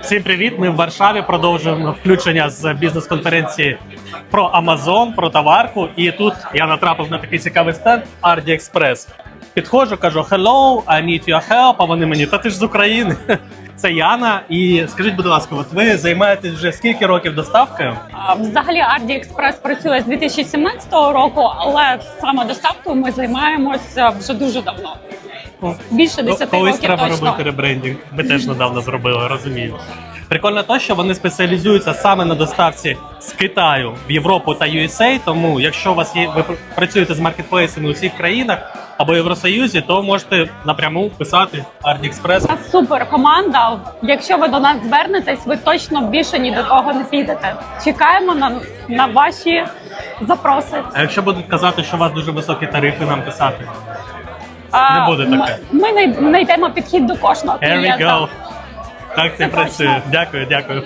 Всім привіт! Ми в Варшаві продовжуємо включення з бізнес-конференції про Amazon, про товарку. І тут я натрапив на такий цікавий стенд Ardi Express. Підходжу, кажу Hello, I need your help, а вони мені, та ти ж з України. Це Яна. І скажіть, будь ласка, от ви займаєтесь вже скільки років доставкою? Взагалі Арді Експрес працює з 2017 року, але саме доставкою ми займаємося вже дуже давно. Більше 10 Колись років треба точно. робити ребрендінг. Ми теж недавно зробили, розумію. Прикольно те, що вони спеціалізуються саме на доставці з Китаю в Європу та USA, Тому, якщо у вас є, ви працюєте з маркетплейсами у всіх країнах або Євросоюзі, то можете напряму писати Ardi Express. Супер команда. Якщо ви до нас звернетесь, ви точно більше ні до кого не підете. Чекаємо на, на ваші запроси. А якщо будуть казати, що у вас дуже високі тарифи, нам писати. Не буде таке. Ми не- знайдемо підхід до кожного Here we клієнта. go. Так Це працює. Дякую, дякую.